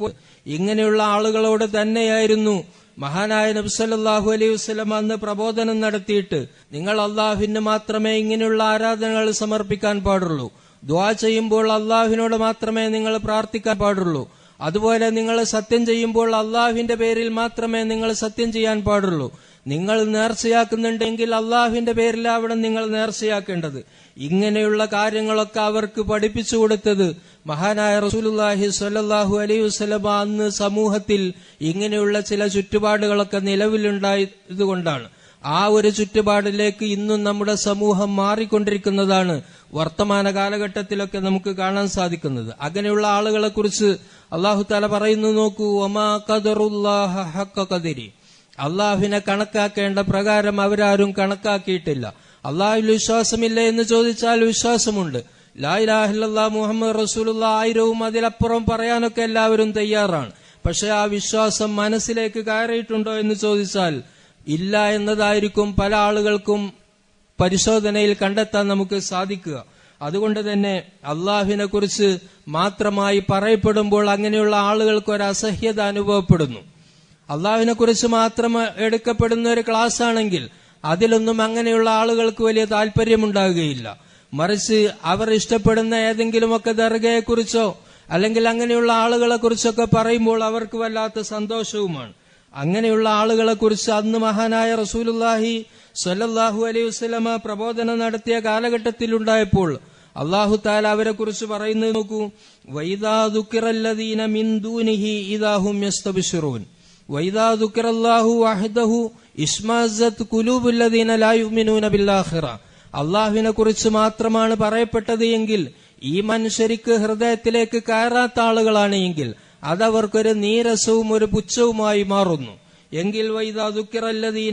ഇങ്ങനെയുള്ള ആളുകളോട് തന്നെയായിരുന്നു. മഹാനായ നബ്സല്ലാഹു അലൈഹി വസ്ലം അന്ന് പ്രബോധനം നടത്തിയിട്ട് നിങ്ങൾ അള്ളാഹുവിന് മാത്രമേ ഇങ്ങനെയുള്ള ആരാധനകൾ സമർപ്പിക്കാൻ പാടുള്ളൂ. ദ്വാ ചെയ്യുമ്പോൾ അള്ളാഹുവിനോട് മാത്രമേ നിങ്ങൾ പ്രാർത്ഥിക്കാൻ പാടുള്ളൂ. അതുപോലെ നിങ്ങൾ സത്യം ചെയ്യുമ്പോൾ അള്ളാഹുവിന്റെ പേരിൽ മാത്രമേ നിങ്ങൾ സത്യം ചെയ്യാൻ പാടുള്ളൂ. നിങ്ങൾ നേർച്ചയാക്കുന്നുണ്ടെങ്കിൽ അള്ളാഹുവിന്റെ പേരിലാവണം നിങ്ങൾ നേർച്ചയാക്കേണ്ടത്. ഇങ്ങനെയുള്ള കാര്യങ്ങളൊക്കെ അവർക്ക് പഠിപ്പിച്ചു കൊടുത്തത് മഹാനായ റസൂലുല്ലാഹി സ്വല്ലല്ലാഹു അലൈഹി വസല്ലമ അന്ന് സമൂഹത്തിൽ ഇങ്ങനെയുള്ള ചില ചുറ്റുപാടുകളൊക്കെ നിലവിലുണ്ടായതുകൊണ്ടാണ്. ആ ഒരു ചുറ്റുപാടിലേക്ക് ഇന്നും നമ്മുടെ സമൂഹം മാറിക്കൊണ്ടിരിക്കുന്നതാണ് വർത്തമാന കാലഘട്ടത്തിലൊക്കെ നമുക്ക് കാണാൻ സാധിക്കുന്നത്. അങ്ങനെയുള്ള ആളുകളെ കുറിച്ച് അള്ളാഹു താല പറയുന്നു നോക്കൂ ഒമാ കദറുല്ലാഹ ഹഖ ഖദരി. അള്ളാഹുവിനെ കണക്കാക്കേണ്ട പ്രകാരം അവരാരും കണക്കാക്കിയിട്ടില്ല. അള്ളാഹുവിൽ വിശ്വാസമില്ല എന്ന് ചോദിച്ചാൽ വിശ്വാസമുണ്ട്. ലായിലാഹില്ലാ മുഹമ്മദ് റസൂലുള്ള ആയിരവും അതിലപ്പുറം പറയാനൊക്കെ എല്ലാവരും തയ്യാറാണ്. പക്ഷെ ആ വിശ്വാസം മനസ്സിലേക്ക് കയറിയിട്ടുണ്ടോ എന്ന് ചോദിച്ചാൽ ഇല്ല എന്നതായിരിക്കും പല ആളുകൾക്കും പരിശോധനയിൽ കണ്ടെത്താൻ നമുക്ക് സാധിക്കുക. അതുകൊണ്ട് തന്നെ അള്ളാഹുവിനെ കുറിച്ച് മാത്രമായി പറയപ്പെടുമ്പോൾ അങ്ങനെയുള്ള ആളുകൾക്ക് ഒരു അസഹ്യത അനുഭവപ്പെടുന്നു. അള്ളാഹുവിനെ കുറിച്ച് മാത്രം എടുക്കപ്പെടുന്ന ഒരു ക്ലാസ് ആണെങ്കിൽ അതിലൊന്നും അങ്ങനെയുള്ള ആളുകൾക്ക് വലിയ താല്പര്യമുണ്ടാകുകയില്ല. മറിച്ച് അവർ ഇഷ്ടപ്പെടുന്ന ഏതെങ്കിലുമൊക്കെ ദർഗയെ കുറിച്ചോ അല്ലെങ്കിൽ അങ്ങനെയുള്ള ആളുകളെ കുറിച്ചൊക്കെ പറയുമ്പോൾ അവർക്ക് വല്ലാത്ത സന്തോഷവുമാണ്. അങ്ങനെയുള്ള ആളുകളെ കുറിച്ച് അന്ന് മഹാനായ റസൂലുല്ലാഹി സ്വല്ലല്ലാഹു അലൈഹി വസ്ലമ പ്രബോധനം നടത്തിയ കാലഘട്ടത്തിലുണ്ടായപ്പോൾ അള്ളാഹു താല അവരെ കുറിച്ച് പറയുന്നത് നോക്കൂ വൈദാ ദുഃഖിറല്ലദീന മിന്ദൂനിഹി ദൂനിഹി ഇദാഹും അള്ളാഹുവിനെ കുറിച്ച് മാത്രമാണ് പറയപ്പെട്ടത് എങ്കിൽ ഈ മനുഷ്യർക്ക് ഹൃദയത്തിലേക്ക് കയറാത്ത ആളുകളാണ് എങ്കിൽ അതവർക്കൊരു നീരസവും ഒരു പുച്ഛവുമായി മാറുന്നു. എങ്കിൽ വൈദാ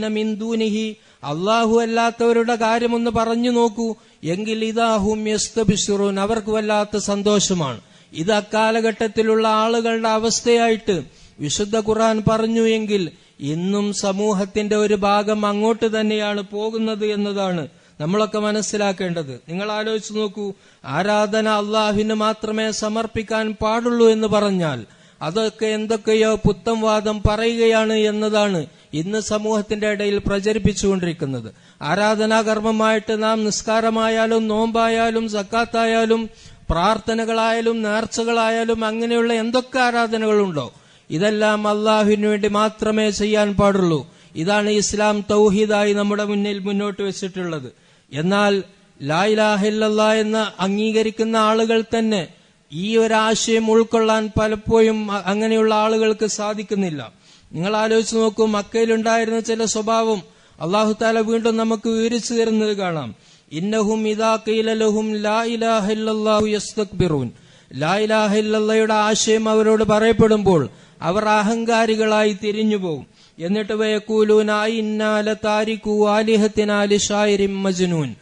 മിന്ദൂനിഹി അള്ളാഹു അല്ലാത്തവരുടെ കാര്യമൊന്ന് പറഞ്ഞു നോക്കൂ. എങ്കിൽ ഇതാഹും യസ്തബിഷുറൂൻ അവർക്ക് വല്ലാത്ത സന്തോഷമാണ്. ഇത് അക്കാലഘട്ടത്തിലുള്ള ആളുകളുടെ അവസ്ഥയായിട്ട് വിശുദ്ധ ഖുർആൻ പറഞ്ഞു എങ്കിൽ ഇന്നും സമൂഹത്തിന്റെ ഒരു ഭാഗം അങ്ങോട്ട് തന്നെയാണ് പോകുന്നത് എന്നതാണ് നമ്മളൊക്കെ മനസ്സിലാക്കേണ്ടത്. നിങ്ങൾ ആലോചിച്ച് നോക്കൂ ആരാധന അള്ളാഹുവിന് മാത്രമേ സമർപ്പിക്കാൻ പാടുള്ളൂ എന്ന് പറഞ്ഞാൽ അതൊക്കെ എന്തൊക്കെയോ പുത്തം വാദം പറയുകയാണ് എന്നതാണ് ഇന്ന് സമൂഹത്തിന്റെ ഇടയിൽ പ്രചരിപ്പിച്ചുകൊണ്ടിരിക്കുന്നത്. ആരാധനാകർമ്മമായിട്ട് നാം നിസ്കാരമായാലും നോമ്പായാലും സക്കാത്തായാലും പ്രാർത്ഥനകളായാലും നേർച്ചകളായാലും അങ്ങനെയുള്ള എന്തൊക്കെ ആരാധനകളുണ്ടോ ഇതെല്ലാം അള്ളാഹുവിന് വേണ്ടി മാത്രമേ ചെയ്യാൻ പാടുള്ളൂ. ഇതാണ് ഇസ്ലാം തൗഹീദായി നമ്മുടെ മുന്നിൽ മുന്നോട്ട് വെച്ചിട്ടുള്ളത്. എന്നാൽ ലായിലാഹില്ല എന്ന് അംഗീകരിക്കുന്ന ആളുകൾ തന്നെ ഈ ഒരാശയം ഉൾക്കൊള്ളാൻ പലപ്പോഴും അങ്ങനെയുള്ള ആളുകൾക്ക് സാധിക്കുന്നില്ല. നിങ്ങൾ ആലോചിച്ച് നോക്കൂ മക്കയിലുണ്ടായിരുന്ന ചില സ്വഭാവം അള്ളാഹു താല വീണ്ടും നമുക്ക് വിവരിച്ചു തരുന്നത് കാണാം. ഇന്നഹും ഇതാ കീലലഹും ലാ ഇലാഹില്ലാഹു യസ്തക്ബിറൂൻ. ലാ ഇലാഹില്ലയുടെ ആശയം അവരോട് പറയപ്പെടുമ്പോൾ അവർ അഹങ്കാരികളായി തിരിഞ്ഞു പോകും എന്നിട്ട് വയക്കൂലൂനായി ഇന്നാല ആലിഹത്തിനാലി ഷായിരിം മജ്നൂൻ.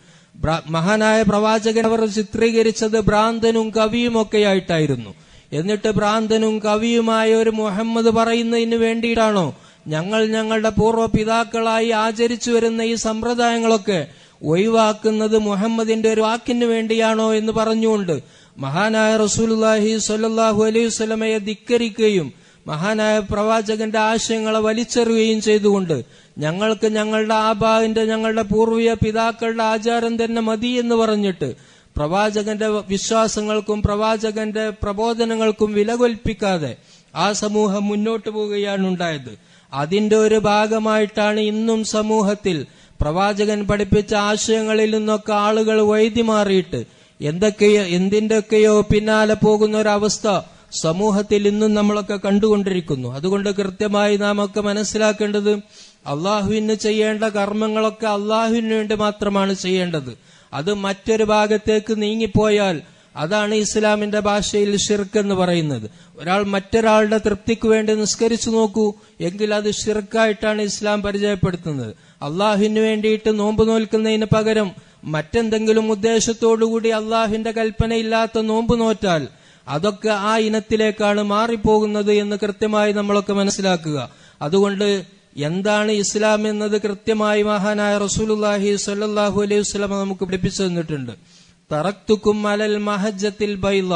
മഹാനായ പ്രവാചകൻ അവർ ചിത്രീകരിച്ചത് ഭ്രാന്തനും കവിയും കവിയുമൊക്കെയായിട്ടായിരുന്നു എന്നിട്ട് ഭ്രാന്തനും കവിയുമായ ഒരു മുഹമ്മദ് പറയുന്നതിന് വേണ്ടിയിട്ടാണോ? ഞങ്ങൾ ഞങ്ങളുടെ പൂർവ പിതാക്കളായി ആചരിച്ചു വരുന്ന ഈ സമ്പ്രദായങ്ങളൊക്കെ ഒഴിവാക്കുന്നത് മുഹമ്മദിന്റെ ഒരു വാക്കിന് വേണ്ടിയാണോ എന്ന് പറഞ്ഞുകൊണ്ട് മഹാനായ റസൂലുള്ളാഹി സ്വല്ലല്ലാഹു അലൈഹി വസല്ലമയെ ധിക്കരിക്കുകയും മഹാനായ പ്രവാചകന്റെ ആശയങ്ങളെ വലിച്ചെറിയുകയും ചെയ്തുകൊണ്ട് ഞങ്ങൾക്ക് ഞങ്ങളുടെ ആബാവിന്റെ ഞങ്ങളുടെ പൂർവീയ പിതാക്കളുടെ ആചാരം തന്നെ മതി എന്ന് പറഞ്ഞിട്ട് പ്രവാചകന്റെ വിശ്വാസങ്ങൾക്കും പ്രവാചകന്റെ പ്രബോധനങ്ങൾക്കും വില കൽപ്പിക്കാതെ ആ സമൂഹം മുന്നോട്ടു പോവുകയാണ് ഉണ്ടായത്. അതിന്റെ ഒരു ഭാഗമായിട്ടാണ് ഇന്നും സമൂഹത്തിൽ പ്രവാചകൻ പഠിപ്പിച്ച ആശയങ്ങളിൽ നിന്നൊക്കെ ആളുകൾ വൈദ്യമാറിയിട്ട് മാറിയിട്ട് എന്തൊക്കെയോ എന്തിന്റെയൊക്കെയോ പിന്നാലെ പോകുന്ന ഒരവസ്ഥ സമൂഹത്തിൽ ഇന്നും നമ്മളൊക്കെ കണ്ടുകൊണ്ടിരിക്കുന്നു. അതുകൊണ്ട് കൃത്യമായി നാം ഒക്കെ മനസ്സിലാക്കേണ്ടത് അള്ളാഹുവിന് ചെയ്യേണ്ട കർമ്മങ്ങളൊക്കെ അള്ളാഹുവിന് വേണ്ടി മാത്രമാണ് ചെയ്യേണ്ടത്. അത് മറ്റൊരു ഭാഗത്തേക്ക് നീങ്ങിപ്പോയാൽ അതാണ് ഇസ്ലാമിന്റെ ഭാഷയിൽ ഷിർക്ക് എന്ന് പറയുന്നത്. ഒരാൾ മറ്റൊരാളുടെ തൃപ്തിക്ക് വേണ്ടി നിസ്കരിച്ചു നോക്കൂ എങ്കിൽ അത് ഷിർക്കായിട്ടാണ് ഇസ്ലാം പരിചയപ്പെടുത്തുന്നത്. അള്ളാഹുവിന് വേണ്ടിയിട്ട് നോമ്പ് നോൽക്കുന്നതിന് പകരം മറ്റെന്തെങ്കിലും ഉദ്ദേശത്തോടുകൂടി അള്ളാഹുവിന്റെ കൽപ്പനയില്ലാത്ത നോമ്പ് നോറ്റാൽ അതൊക്കെ ആ ഇനത്തിലേക്കാണ് മാറിപ്പോകുന്നത് എന്ന് കൃത്യമായി നമ്മളൊക്കെ മനസ്സിലാക്കുക. അതുകൊണ്ട് എന്താണ് ഇസ്ലാം എന്നത് കൃത്യമായി മഹാനായ റസൂലുല്ലാഹി സല്ലാഹു അലൈഹി വസല്ലം നമുക്ക് പഠിപ്പിച്ചു തന്നിട്ടുണ്ട്. തറക്തുക്കും അലൽ മഹജത്തിൽ ബൈല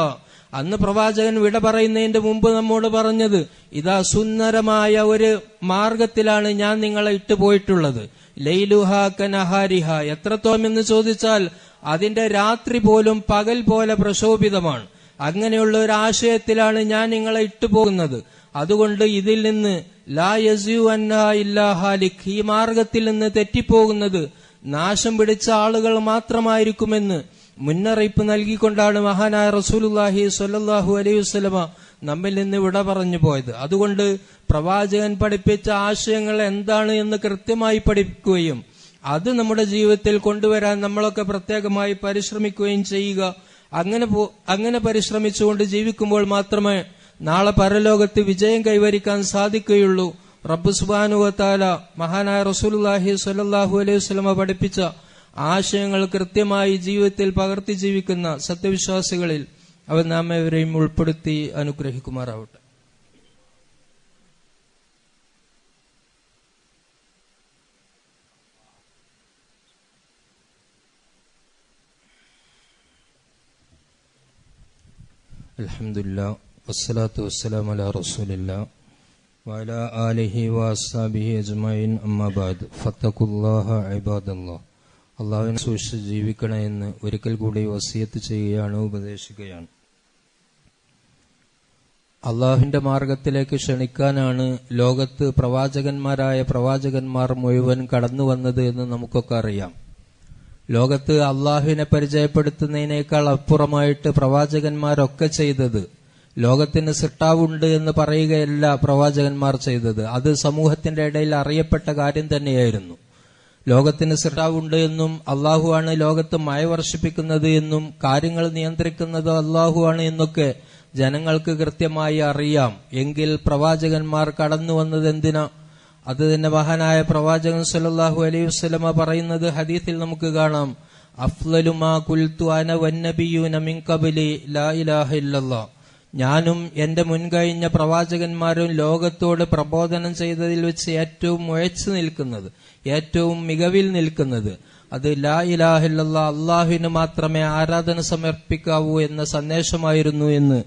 അന്ന് പ്രവാചകൻ വിട പറയുന്നതിന്റെ മുമ്പ് നമ്മോട് പറഞ്ഞത് ഇതാ സുന്ദരമായ ഒരു മാർഗത്തിലാണ് ഞാൻ നിങ്ങളെ ഇട്ടുപോയിട്ടുള്ളത്. ലൈലുഹ കനഹാരിഹ. എത്രത്തോളം എന്ന് ചോദിച്ചാൽ അതിന്റെ രാത്രി പോലും പകൽ പോലെ പ്രശോഭിതമാണ്. അങ്ങനെയുള്ള ഒരു ആശയത്തിലാണ് ഞാൻ നിങ്ങളെ ഇട്ടുപോകുന്നത്. അതുകൊണ്ട് ഇതിൽ നിന്ന് ലാ യസു അന്ന ഹാലിഖ് ഈ മാർഗത്തിൽ നിന്ന് തെറ്റിപ്പോകുന്നത് നാശം പിടിച്ച ആളുകൾ മാത്രമായിരിക്കുമെന്ന് മുന്നറിയിപ്പ് നൽകിക്കൊണ്ടാണ് മഹാനായ റസൂലുല്ലാഹി സ്വല്ലല്ലാഹു അലൈഹി വസ്ലമ നമ്മിൽ നിന്ന് വിട പറഞ്ഞു പോയത്. അതുകൊണ്ട് പ്രവാചകൻ പഠിപ്പിച്ച ആശയങ്ങൾ എന്താണ് എന്ന് കൃത്യമായി പഠിക്കുകയും അത് നമ്മുടെ ജീവിതത്തിൽ കൊണ്ടുവരാൻ നമ്മളൊക്കെ പ്രത്യേകമായി പരിശ്രമിക്കുകയും ചെയ്യുക. അങ്ങനെ അങ്ങനെ പരിശ്രമിച്ചുകൊണ്ട് ജീവിക്കുമ്പോൾ മാത്രമേ നാളെ പരലോകത്ത് വിജയം കൈവരിക്കാൻ സാധിക്കുകയുള്ളൂ. റബ്ബ് സുബാനുവത്താല മഹാനായ റസൂലുല്ലാഹി സ്വല്ലല്ലാഹു അലൈഹി സ്വലമ പഠിപ്പിച്ച ആശയങ്ങൾ കൃത്യമായി ജീവിതത്തിൽ പകർത്തി ജീവിക്കുന്ന സത്യവിശ്വാസികളിൽ അവൻ നാം ഏവരെയും ഉൾപ്പെടുത്തി അനുഗ്രഹിക്കുമാറാവട്ടെ. വസ്സലാത്തു ആലിഹി അമ്മാബാദ് അള്ളാഹുവിനെ സൂക്ഷിച്ച് ജീവിക്കണമെന്ന് ഒരിക്കൽ കൂടി വസിയത്ത് ചെയ്യുകയാണ് ഉപദേശിക്കുകയാണ്. അള്ളാഹുവിന്റെ മാർഗത്തിലേക്ക് ക്ഷണിക്കാനാണ് ലോകത്ത് പ്രവാചകന്മാരായ പ്രവാചകന്മാർ മുഴുവൻ കടന്നു വന്നത് എന്ന് നമുക്കൊക്കെ അറിയാം. ലോകത്ത് അള്ളാഹുവിനെ പരിചയപ്പെടുത്തുന്നതിനേക്കാൾ അപ്പുറമായിട്ട് പ്രവാചകന്മാരൊക്കെ ചെയ്തത്. ലോകത്തിന് സിട്ടാവുണ്ട് എന്ന് പറയുകയല്ല പ്രവാചകന്മാർ ചെയ്തത്. അത് സമൂഹത്തിന്റെ ഇടയിൽ അറിയപ്പെട്ട കാര്യം തന്നെയായിരുന്നു. ലോകത്തിന് സിട്ടാവുണ്ട് എന്നും അള്ളാഹുവാണ് ലോകത്ത് മഴ വർഷിപ്പിക്കുന്നത് എന്നും കാര്യങ്ങൾ നിയന്ത്രിക്കുന്നത് അള്ളാഹുവാണ് എന്നൊക്കെ ജനങ്ങൾക്ക് കൃത്യമായി അറിയാം. എങ്കിൽ പ്രവാചകന്മാർ കടന്നു വന്നത് എന്തിനാ? അത് തന്നെ മഹാനായ പ്രവാചകൻ സല്ലല്ലാഹു അലൈഹി വസല്ലമ പറയുന്നത് ഹദീസിൽ നമുക്ക് കാണാം. ഞാനും എന്റെ മുൻകഴിഞ്ഞ പ്രവാചകന്മാരും ലോകത്തോട് പ്രബോധനം ചെയ്തതിൽ വെച്ച് ഏറ്റവും മുഴച്ചു നിൽക്കുന്നത് ഏറ്റവും മികവിൽ നിൽക്കുന്നത് അത് ലാ ഇലാഹില്ല അള്ളാഹുവിന് മാത്രമേ ആരാധന സമർപ്പിക്കാവൂ എന്ന സന്ദേശമായിരുന്നു എന്ന്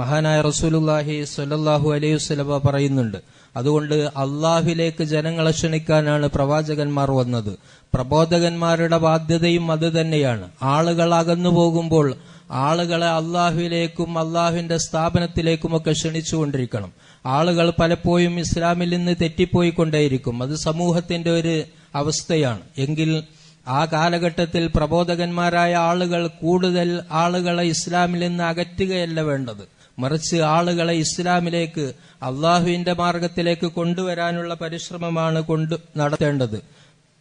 മഹാനായ റസൂലുല്ലാഹി സ്വല്ലല്ലാഹു അലൈഹി വസല്ലമ പറയുന്നുണ്ട്. അതുകൊണ്ട് അള്ളാഹുലേക്ക് ജനങ്ങളെ ക്ഷണിക്കാനാണ് പ്രവാചകന്മാർ വന്നത്. പ്രബോധകന്മാരുടെ ബാധ്യതയും അത് തന്നെയാണ്. ആളുകൾ അകന്നു പോകുമ്പോൾ ആളുകളെ അള്ളാഹുവിലേക്കും അള്ളാഹുവിന്റെ സ്ഥാപനത്തിലേക്കുമൊക്കെ ക്ഷണിച്ചുകൊണ്ടിരിക്കണം. ആളുകൾ പലപ്പോഴും ഇസ്ലാമിൽ നിന്ന് തെറ്റിപ്പോയിക്കൊണ്ടേയിരിക്കും. അത് സമൂഹത്തിന്റെ ഒരു അവസ്ഥയാണ്. എങ്കിൽ ആ കാലഘട്ടത്തിൽ പ്രബോധകന്മാരായ ആളുകൾ കൂടുതൽ ആളുകളെ ഇസ്ലാമിൽ നിന്ന് അകറ്റുകയല്ല വേണ്ടത്. മറിച്ച് ആളുകളെ ഇസ്ലാമിലേക്ക് അള്ളാഹുവിന്റെ മാർഗത്തിലേക്ക് കൊണ്ടുവരാനുള്ള പരിശ്രമമാണ് കൊണ്ട് നടത്തേണ്ടത്.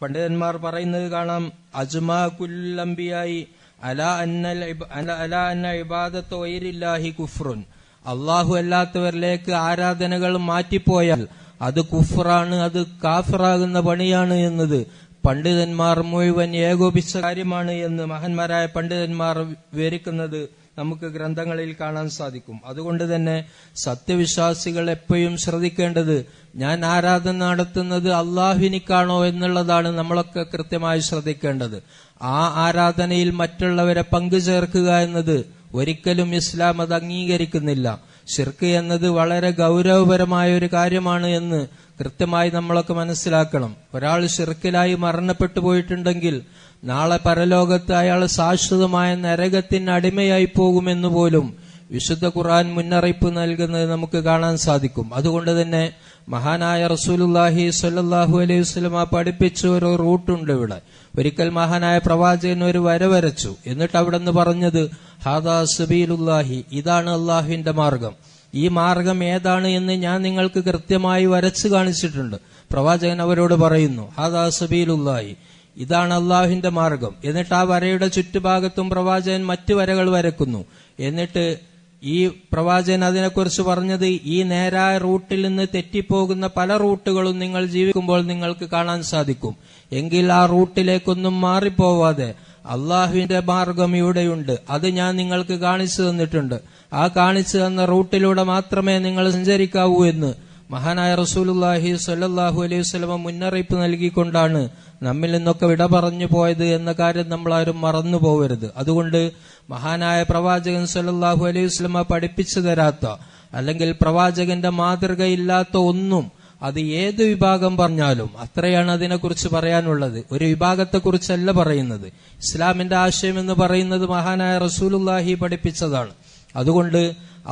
പണ്ഡിതന്മാർ പറയുന്നത് കാണാം അജ്മാ കുല്ലംബിയായി അല അന്നൽ അല- അന്ന ഇബാദത്ത് വൈരില്ലാഹി കുഫ്റുൻ അള്ളാഹു അല്ലാത്തവരിലേക്ക് ആരാധനകൾ മാറ്റിപ്പോയാൽ അത് കുഫറാണ് അത് കാഫറാകുന്ന പണിയാണ് എന്നത് പണ്ഡിതന്മാർ മുഴുവൻ ഏകോപിച്ച കാര്യമാണ് എന്ന് മഹന്മാരായ പണ്ഡിതന്മാർ വിവരിക്കുന്നത്. നമുക്ക് ഗ്രന്ഥങ്ങളിൽ കാണാൻ സാധിക്കും. അതുകൊണ്ട് തന്നെ സത്യവിശ്വാസികൾ എപ്പോഴും ശ്രദ്ധിക്കേണ്ടത് ഞാൻ ആരാധന നടത്തുന്നത് അള്ളാഹുവിനിക്കാണോ എന്നുള്ളതാണ് നമ്മളൊക്കെ കൃത്യമായി ശ്രദ്ധിക്കേണ്ടത്. ആ ആരാധനയിൽ മറ്റുള്ളവരെ പങ്കു ചേർക്കുക എന്നത് ഒരിക്കലും ഇസ്ലാം അത് അംഗീകരിക്കുന്നില്ല. ഷിർക്ക് എന്നത് വളരെ ഗൗരവപരമായ ഒരു കാര്യമാണ് എന്ന് കൃത്യമായി നമ്മളൊക്കെ മനസ്സിലാക്കണം. ഒരാൾ ഷിർക്കിലായി മരണപ്പെട്ടു പോയിട്ടുണ്ടെങ്കിൽ നാളെ പരലോകത്ത് അയാൾ ശാശ്വതമായ നരകത്തിന് അടിമയായി പോകുമെന്ന് പോലും വിശുദ്ധ ഖുർആൻ മുന്നറിയിപ്പ് നൽകുന്നത് നമുക്ക് കാണാൻ സാധിക്കും. അതുകൊണ്ട് തന്നെ മഹാനായ റസൂലുല്ലാഹി സ്വല്ലല്ലാഹു അലൈഹി വസ്ലമ പഠിപ്പിച്ച ഒരു റൂട്ടുണ്ട് ഇവിടെ. ഒരിക്കൽ മഹാനായ പ്രവാചകൻ ഒരു വര വരച്ചു. എന്നിട്ട് അവിടെ നിന്ന് പറഞ്ഞത് ഹാദാ സബീലുല്ലാഹി ഇതാണ് അള്ളാഹുവിന്റെ മാർഗം. ഈ മാർഗം ഏതാണ് എന്ന് ഞാൻ നിങ്ങൾക്ക് കൃത്യമായി വരച്ചു കാണിച്ചിട്ടുണ്ട്. പ്രവാചകൻ അവരോട് പറയുന്നു ഹാദാ സബീലുല്ലാഹി ഇതാണ് അള്ളാഹുവിന്റെ മാർഗം. എന്നിട്ട് ആ വരയുടെ ചുറ്റുഭാഗത്തും പ്രവാചകൻ മറ്റു വരകൾ വരക്കുന്നു എന്നിട്ട് ഈ പ്രവാചകൻ അതിനെക്കുറിച്ച് പറഞ്ഞത് ഈ നേരായ റൂട്ടിൽ നിന്ന് തെറ്റിപ്പോകുന്ന പല റൂട്ടുകളും നിങ്ങൾ ജീവിക്കുമ്പോൾ നിങ്ങൾക്ക് കാണാൻ സാധിക്കും. എങ്കിൽ ആ റൂട്ടിലേക്കൊന്നും മാറിപ്പോവാതെ അള്ളാഹുവിന്റെ മാർഗം ഇവിടെയുണ്ട്. അത് ഞാൻ നിങ്ങൾക്ക് കാണിച്ചു തന്നിട്ടുണ്ട്. ആ കാണിച്ചു തന്ന റൂട്ടിലൂടെ മാത്രമേ നിങ്ങൾ സഞ്ചരിക്കാവൂ എന്ന് മഹാനായ റസൂലുല്ലാഹി സല്ലാഹു അലൈഹി സ്വലമ മുന്നറിയിപ്പ് നൽകിക്കൊണ്ടാണ് നമ്മിൽ നിന്നൊക്കെ വിട പറഞ്ഞു പോയത് എന്ന കാര്യം നമ്മളാരും മറന്നു പോകരുത് അതുകൊണ്ട് മഹാനായ പ്രവാചകൻ സല്ലാഹു അലൈഹി വസല്ലമ പഠിപ്പിച്ചു തരാത്ത അല്ലെങ്കിൽ പ്രവാചകന്റെ മാതൃകയില്ലാത്ത ഒന്നും അത് ഏത് വിഭാഗം പറഞ്ഞാലും അത്രയാണ് അതിനെക്കുറിച്ച് പറയാനുള്ളത്. ഒരു വിഭാഗത്തെക്കുറിച്ചല്ല പറയുന്നത്. ഇസ്ലാമിന്റെ ആശയം എന്ന് പറയുന്നത് മഹാനായ റസൂലുല്ലാഹി പഠിപ്പിച്ചതാണ്. അതുകൊണ്ട്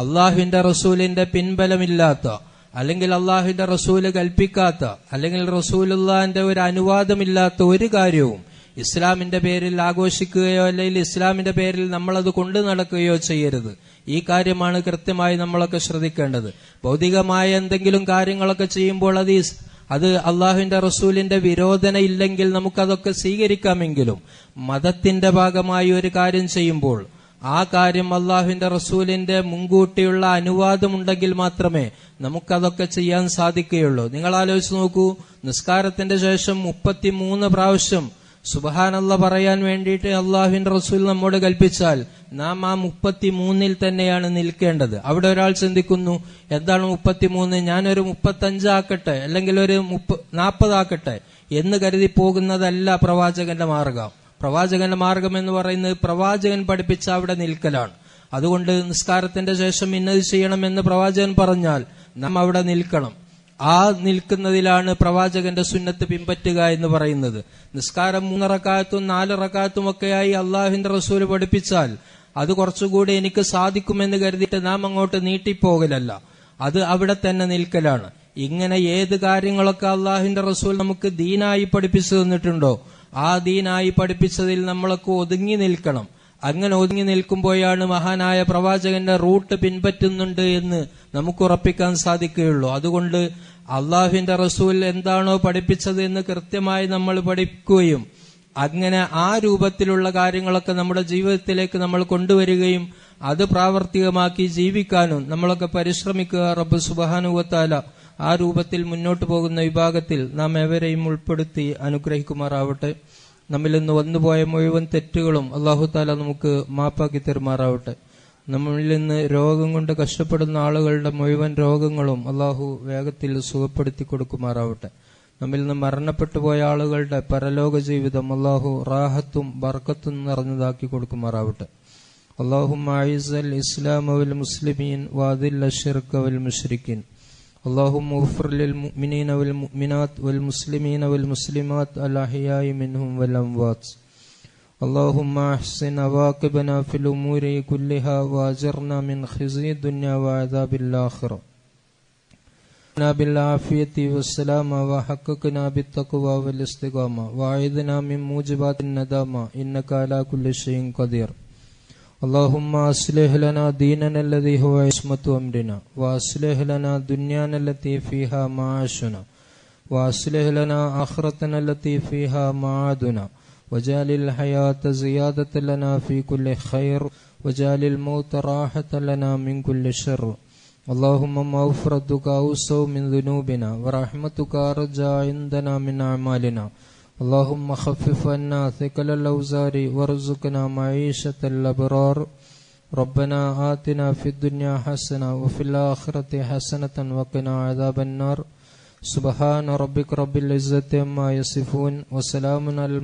അള്ളാഹുവിന്റെ റസൂലിന്റെ പിൻബലമില്ലാത്ത അല്ലെങ്കിൽ അള്ളാഹുവിന്റെ റസൂൽ കൽപ്പിക്കാത്ത അല്ലെങ്കിൽ റസൂലുള്ളാന്റെ ഒരു അനുവാദമില്ലാത്ത ഒരു കാര്യവും ഇസ്ലാമിന്റെ പേരിൽ ആഘോഷിക്കുകയോ അല്ലെങ്കിൽ ഇസ്ലാമിന്റെ പേരിൽ നമ്മളത് കൊണ്ടു നടക്കുകയോ ചെയ്യരുത്. ഈ കാര്യമാണ് കൃത്യമായി നമ്മളൊക്കെ ശ്രദ്ധിക്കേണ്ടത്. ഭൗതികമായ എന്തെങ്കിലും കാര്യങ്ങളൊക്കെ ചെയ്യുമ്പോൾ അത് അത് അള്ളാഹുവിന്റെ റസൂലിന്റെ വിരോധന ഇല്ലെങ്കിൽ നമുക്കതൊക്കെ സ്വീകരിക്കാമെങ്കിലും മതത്തിന്റെ ഭാഗമായി ഒരു കാര്യം ചെയ്യുമ്പോൾ ആ കാര്യം അള്ളാഹുവിന്റെ റസൂലിന്റെ മുൻകൂട്ടിയുള്ള അനുവാദമുണ്ടെങ്കിൽ മാത്രമേ നമുക്കതൊക്കെ ചെയ്യാൻ സാധിക്കുകയുള്ളൂ. നിങ്ങൾ ആലോചിച്ച് നോക്കൂ നിസ്കാരത്തിന്റെ ശേഷം മുപ്പത്തിമൂന്ന് പ്രാവശ്യം സുബഹാനല്ല പറയാൻ വേണ്ടിയിട്ട് അള്ളാഹുവിന്റെ റസൂൽ നമ്മോട് കൽപ്പിച്ചാൽ നാം ആ മുപ്പത്തിമൂന്നിൽ തന്നെയാണ് നിൽക്കേണ്ടത്. അവിടെ ഒരാൾ ചിന്തിക്കുന്നു എന്താണ് മുപ്പത്തിമൂന്ന്? ഞാനൊരു മുപ്പത്തഞ്ചാക്കട്ടെ അല്ലെങ്കിൽ ഒരു മുപ്പ നാൽപ്പതാക്കട്ടെ എന്ന് കരുതി പോകുന്നതല്ല പ്രവാചകന്റെ മാർഗം. പ്രവാചകന്റെ മാർഗം എന്ന് പറയുന്നത് പ്രവാചകൻ പഠിപ്പിച്ച അവിടെ നിൽക്കലാണ്. അതുകൊണ്ട് നിസ്കാരത്തിന്റെ ശേഷം ഇന്നത് ചെയ്യണമെന്ന് പ്രവാചകൻ പറഞ്ഞാൽ നാം അവിടെ നിൽക്കണം. ആ നിൽക്കുന്നതിലാണ് പ്രവാചകന്റെ സുന്നത്ത് പിൻപറ്റുക എന്ന് പറയുന്നത്. നിസ്കാരം മൂന്നറക്കാലത്തും നാലിറക്കാലത്തും ഒക്കെയായി അള്ളാഹുവിന്റെ റസൂൽ പഠിപ്പിച്ചാൽ അത് കുറച്ചുകൂടി എനിക്ക് സാധിക്കുമെന്ന് കരുതിയിട്ട് നാം അങ്ങോട്ട് നീട്ടിപ്പോകലല്ല. അത് അവിടെ തന്നെ നിൽക്കലാണ്. ഇങ്ങനെ ഏത് കാര്യങ്ങളൊക്കെ അള്ളാഹുവിന്റെ റസൂൽ നമുക്ക് ദീനായി പഠിപ്പിച്ചു തന്നിട്ടുണ്ടോ? ആ ദീനായി പഠിപ്പിച്ചതിൽ നമ്മളൊക്കെ ഒതുങ്ങി നിൽക്കണം. അങ്ങനെ ഒതുങ്ങി നിൽക്കുമ്പോഴാണ് മഹാനായ പ്രവാചകന്റെ റൂട്ട് പിൻപറ്റുന്നുണ്ട് എന്ന് നമുക്ക് ഉറപ്പിക്കാൻ സാധിക്കുകയുള്ളൂ. അതുകൊണ്ട് അള്ളാഹുവിന്റെ റസൂൽ എന്താണോ പഠിപ്പിച്ചത് എന്ന് കൃത്യമായി നമ്മൾ പഠിക്കുകയും അങ്ങനെ ആ രൂപത്തിലുള്ള കാര്യങ്ങളൊക്കെ നമ്മുടെ ജീവിതത്തിലേക്ക് നമ്മൾ കൊണ്ടുവരികയും അത് പ്രാവർത്തികമാക്കി ജീവിക്കാനും നമ്മളൊക്കെ പരിശ്രമിക്കുക. റബ്ബ് സുബാനുവത്താല ആ രൂപത്തിൽ മുന്നോട്ടു പോകുന്ന വിഭാഗത്തിൽ നാം എവരെയും ഉൾപ്പെടുത്തി അനുഗ്രഹിക്കുമാറാവട്ടെ. നമ്മിൽ നിന്ന് വന്നുപോയ മുഴുവൻ തെറ്റുകളും അള്ളാഹു താല നമുക്ക് മാപ്പാക്കി തെരുമാറാവട്ടെ. നമ്മളിൽ നിന്ന് രോഗം കൊണ്ട് കഷ്ടപ്പെടുന്ന ആളുകളുടെ മുഴുവൻ രോഗങ്ങളും അള്ളാഹു വേഗത്തിൽ സുഖപ്പെടുത്തി കൊടുക്കുമാറാവട്ടെ. നമ്മിൽ നിന്ന് മരണപ്പെട്ടു പോയ ആളുകളുടെ പരലോക ജീവിതം അള്ളാഹു റാഹത്തും ബർക്കത്തും നിറഞ്ഞതാക്കി കൊടുക്കുമാറാവട്ടെ. അള്ളാഹു ഇസ്ലാം അവൽ മുസ്ലിമീൻ വാദിൽ അഷിർക്കവൽ മുഷ്രിഖീൻ اللهم اغفر للمؤمنين والمؤمنات والمسلمين والمسلمات الأحياء منهم والأموات. اللهم أحسن عواقبنا في الأمور كلها وأجرنا من خزي الدنيا وعذاب الآخرة. بالعافية والسلامة وحققنا بالتقوى والاستقامة. وأعذنا من موجبات الندامة. إنك على كل شيء قدير. اللهم أصلح لنا ديننا الذي هو عصمة أمرنا وأصلح لنا دنيانا التي فيها معاشنا وأصلح لنا آخرتنا التي فيها معادنا وجعل الحياة زيادة لنا في كل خير وجعل الموت راحة لنا من كل شر. اللهم مغفرتك أوسع من ذنوبنا ورحمتك أرجى عندنا من أعمالنا. اللهم خفف عنا ثقل الأوزار وارزقنا معيشة الأبرار. ربنا آتنا في الدنيا حسنة وفي الآخرة حسنة وقنا عذاب النار. سبحان ربك رب العزة عما يصفون وسلام على